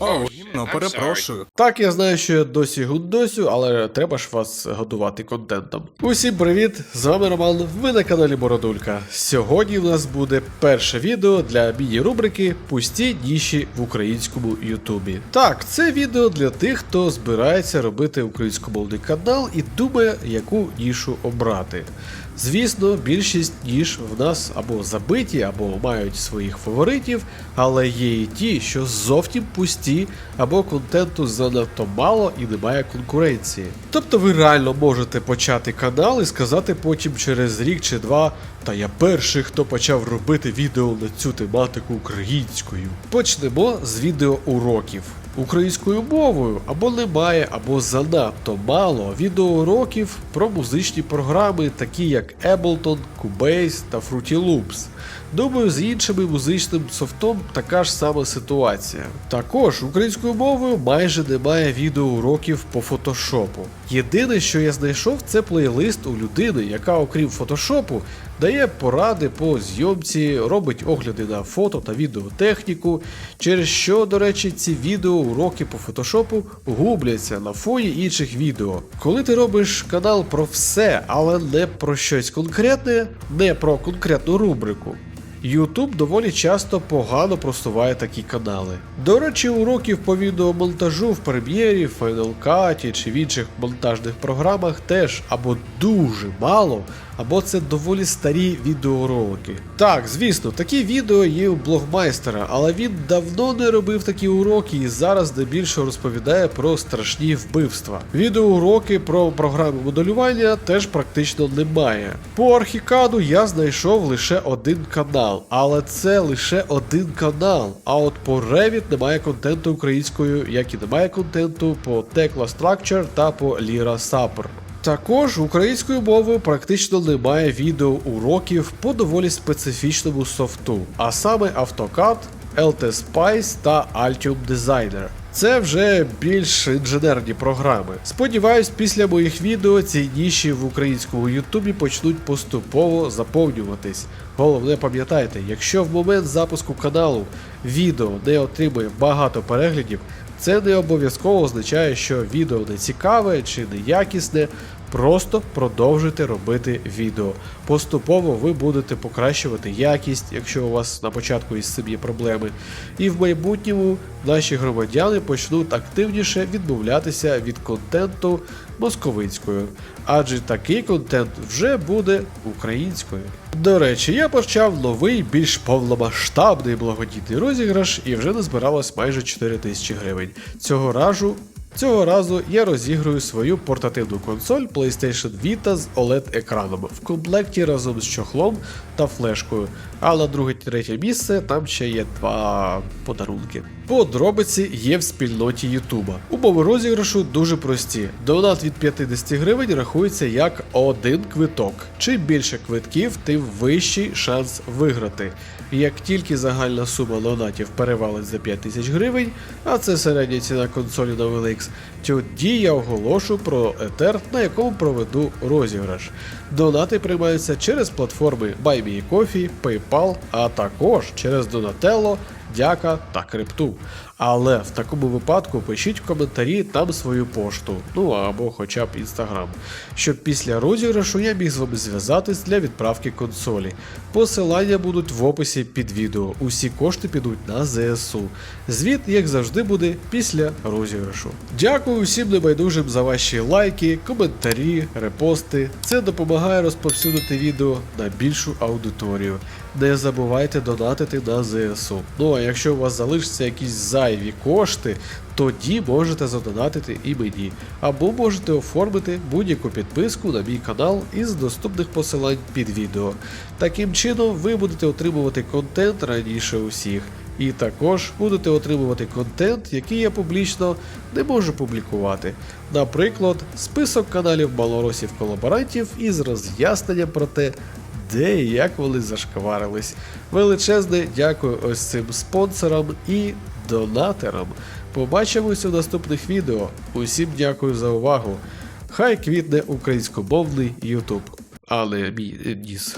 О, гімно, перепрошую. Так, я знаю, що я досі гундосю, але треба ж вас годувати контентом. Усім привіт! З вами Роман. Ви на каналі Бородулька. Сьогодні у нас буде перше відео для міні-рубрики Пусті ніші в українському Ютубі. Так, це відео для тих, хто збирається робити українськомовний канал і думає, яку нішу обрати. Звісно, більшість ніж в нас або забиті, або мають своїх фаворитів, але є і ті, що зовсім пусті, або контенту занадто мало і немає конкуренції. Тобто ви реально можете почати канал і сказати потім через рік чи два. Та я перший, хто почав робити відео на цю тематику українською. Почнемо з відео уроків. Українською мовою або немає, або занадто мало відеоуроків про музичні програми, такі як Ableton, Cubase та Fruity Loops. Думаю, з іншими музичним софтом така ж сама ситуація. Також українською мовою майже немає відеоуроків по фотошопу. Єдине, що я знайшов, це плейлист у людини, яка, окрім фотошопу, дає поради по зйомці, робить огляди на фото та відеотехніку, через що, до речі, ці відеоуроки по фотошопу губляться на фоні інших відео. Коли ти робиш канал про все, але не про щось конкретне, не про конкретну рубрику. YouTube доволі часто погано просуває такі канали. До речі, уроків по відеомонтажу в Premiere, Final Cut чи в інших монтажних програмах теж або дуже мало, або це доволі старі відеоролики. Так, звісно, такі відео є у блогмайстера, але він давно не робив такі уроки і зараз здебільшого розповідає про страшні вбивства. Відеоуроки про програми моделювання теж практично немає. По архікаду я знайшов лише один канал, але це лише один канал. А от по Revit немає контенту українською, як і немає контенту по Tekla Structure та по Lira Sapper. Також українською мовою практично немає відеоуроків по доволі специфічному софту, а саме AutoCAD, LT Spice та Altium Designer. Це вже більш інженерні програми. Сподіваюсь, після моїх відео ці ніші в українському Ютубі почнуть поступово заповнюватись. Головне пам'ятайте, якщо в момент запуску каналу відео не отримує багато переглядів, це не обов'язково означає, що відео не цікаве чи неякісне. Просто продовжуйте робити відео. Поступово ви будете покращувати якість, якщо у вас на початку із цим є проблеми. І в майбутньому наші громадяни почнуть активніше відмовлятися від контенту московицькою, адже такий контент вже буде українською. До речі, я почав новий, більш повномасштабний благодійний розіграш і вже назбиралось майже 4 тисячі гривень. Цього разу Цього разу я розіграю свою портативну консоль PlayStation Vita з OLED-екраном в комплекті разом з чохлом та флешкою. А на друге та третє місце там ще є два подарунки. Подробиці є в спільноті Ютуба. Умови розіграшу дуже прості. Донат від 50 гривень рахується як один квиток. Чим більше квитків, тим вищий шанс виграти. Як тільки загальна сума донатів перевалить за 5 тисяч гривень, а це середня ціна консолі на Тоді я оголошу про етер, на якому проведу розіграш. Донати приймаються через платформи BuyMeCoffee, PayPal, а також через Donatello, Дяка та Крипту. Але в такому випадку пишіть в коментарі там свою пошту, ну або хоча б інстаграм, щоб після розіграшу я міг з вами зв'язатись для відправки консолі. Посилання будуть в описі під відео. Усі кошти підуть на ЗСУ. Звіт, як завжди, буде після розіграшу. Дякую всім небайдужим за ваші лайки, коментарі, репости. Це допомагає розповсюдити відео на більшу аудиторію. Не забувайте донатити на ЗСУ. Ну а якщо у вас залишаться якісь зайві кошти, тоді можете задонатити і мені, або можете оформити будь-яку підписку на мій канал із доступних посилань під відео. Таким чином ви будете отримувати контент раніше усіх. І також будете отримувати контент, який я публічно не можу публікувати. Наприклад, список каналів малоросів колаборантів із роз'ясненням про те, де і як вони зашкварились. Величезне дякую ось цим спонсорам і донатерам. Побачимось у наступних відео. Усім дякую за увагу. Хай квітне українськомовний Ютуб. але мій е, ніс.